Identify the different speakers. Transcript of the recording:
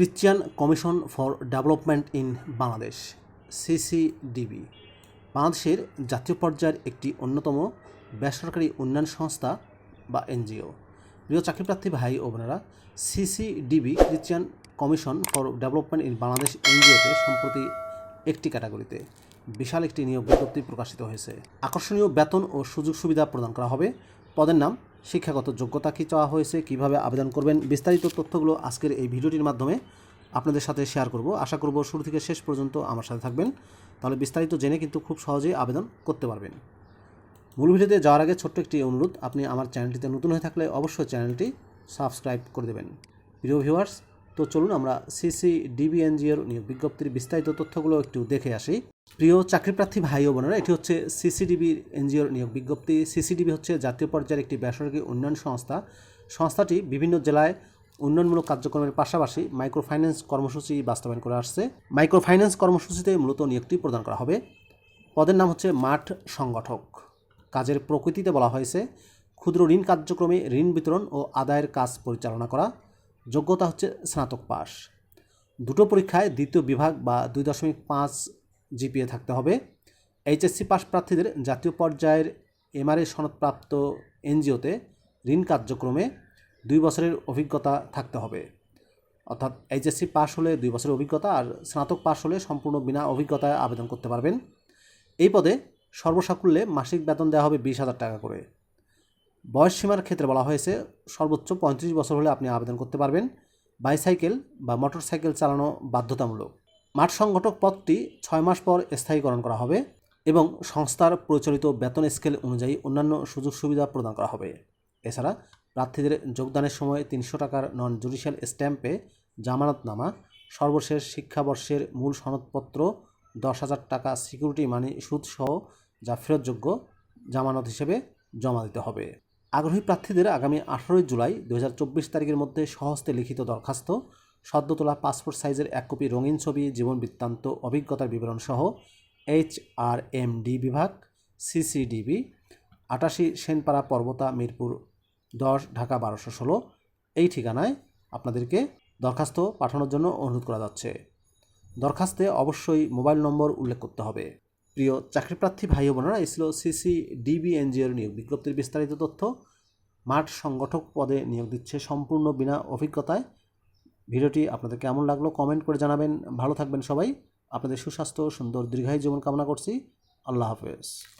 Speaker 1: Christian commission for development in Bangladesh CCDB বাংলাদেশের জাতীয় পর্যায়ের একটি অন্যতম বেসরকারি উন্নয়ন সংস্থা বা এনজিও। প্রিয় চাকরিপ্রার্থী ভাই ও বোনেরা CCDB Christian commission for development in Bangladesh এনজিওতে সম্প্রতি একটি ক্যাটাগরিতে বিশাল একটি নিয়োগ বিজ্ঞপ্তি প্রকাশিত হয়েছে। আকর্ষণীয় বেতন ও সুযোগ সুবিধা প্রদান করা হবে পদের নাম, শিক্ষাগত যোগ্যতা কী চাওয়া হয়েছে, কীভাবে আবেদন করবেন, বিস্তারিত তথ্যগুলো আজকের এই ভিডিওটির মাধ্যমে আপনাদের সাথে শেয়ার করব। আশা করব শুরু থেকে শেষ পর্যন্ত আমার সাথে থাকবেন। তাহলে বিস্তারিত জেনে কিন্তু খুব সহজেই আবেদন করতে পারবেন। মূল ভিডিওতে যাওয়ার আগে ছোট্ট একটি অনুরোধ, আপনি আমার চ্যানেলটিতে নতুন হয়ে থাকলে অবশ্যই চ্যানেলটি সাবস্ক্রাইব করে দেবেন। প্রিয় ভিউয়ার্স, তো চলুন আমরা সিসি ডিবিএনজিওর নিয়োগ বিজ্ঞপ্তির বিস্তারিত তথ্যগুলো একটু দেখে আসি। প্রিয় চাকরিপ্রার্থী ভাই ও বোনেরা, এটি হচ্ছে সিসিডিবি এনজিওর নিয়োগ বিজ্ঞপ্তি। সিসিডিবি হচ্ছে জাতীয় পর্যায়ের একটি বেসরকারি উন্নয়ন সংস্থা। সংস্থাটি বিভিন্ন জেলায় উন্নয়নমূলক কার্যক্রমের পাশাপাশি মাইক্রো ফাইন্যান্স কর্মসূচি বাস্তবায়ন করে আসছে। মাইক্রো ফাইন্যান্স কর্মসূচিতে মূলত নিয়োগটি প্রদান করা হবে। পদের নাম হচ্ছে মাঠ সংগঠক। কাজের প্রকৃতিতে বলা হয়েছে, ক্ষুদ্র ঋণ কার্যক্রমে ঋণ বিতরণ ও আদায়ের কাজ পরিচালনা করা। যোগ্যতা হচ্ছে স্নাতক পাস দুটো পরীক্ষায় দ্বিতীয় বিভাগ বা দুই দশমিক পাঁচ জিপিএ থাকতে হবে। এইচএসসি পাস প্রার্থীদের জাতীয় পর্যায়ের এমআরএ সনদপ্রাপ্ত এনজিওতে ঋণ কার্যক্রমে দুই বছরের অভিজ্ঞতা থাকতে হবে। অর্থাৎ এইচএসসি পাস হলে দুই বছরের অভিজ্ঞতা আর স্নাতক পাস হলে সম্পূর্ণ বিনা অভিজ্ঞতায় আবেদন করতে পারবেন। এই পদে সর্বসাকুল্যে মাসিক বেতন দেওয়া হবে বিশ হাজার টাকা করে। বয়স সীমার ক্ষেত্রে বলা হয়েছে, সর্বোচ্চ পঁয়ত্রিশ বছর হলে আপনি আবেদন করতে পারবেন। বাইসাইকেল বা মোটরসাইকেল চালানো বাধ্যতামূলক। মাঠ সংগঠক পদটি ছয় মাস পর স্থায়ীকরণ করা হবে এবং সংস্থার প্রচলিত বেতন স্কেল অনুযায়ী অন্যান্য সুযোগ সুবিধা প্রদান করা হবে। এছাড়া প্রার্থীদের যোগদানের সময় তিনশো টাকার নন জুডিশিয়াল স্ট্যাম্পে জামানতনামা, সর্বশেষ শিক্ষাবর্ষের মূল সনদপত্র, দশ হাজার টাকা সিকিউরিটি মানি সুদসহ যা ফেরতযোগ্য জামানত হিসেবে জমা দিতে হবে। আগ্রহী প্রার্থীদের আগামী আঠারোই জুলাই দু হাজার চব্বিশ তারিখের মধ্যে সহস্তে লিখিত দরখাস্ত সদ্য তোলা পাসপোর্ট সাইজের এক কপি রঙিন ছবি, জীবন বৃত্তান্ত, অভিজ্ঞতার বিবরণ সহ এইচ আর এম ডি বিভাগ সিসিডিবি আটাশি সেনপাড়া পর্বতা, মিরপুর দশ, ঢাকা বারোশো ষোলো। এই ঠিকানায় আপনাদেরকে দরখাস্ত পাঠানোর জন্য অনুরোধ করা যাচ্ছে। দরখাস্তে অবশ্যই মোবাইল নম্বর উল্লেখ করতে হবে। প্রিয় চাকরিপ্রার্থী ভাই বোনেরা, এই ছিল সিসি ডিবি এনজিওর নিয়োগ বিজ্ঞপ্তির বিস্তারিত তথ্য। মাঠ সংগঠক পদে নিয়োগ দিচ্ছে সম্পূর্ণ বিনা অভিজ্ঞতায় ভিডিওটি আপনাদের কেমন লাগল কমেন্ট করে জানাবেন। ভালো থাকবেন সবাই। আপনাদের সুস্বাস্থ্য, সুন্দর, দীর্ঘায়ু জীবন কামনা করছি। আল্লাহ হাফেজ।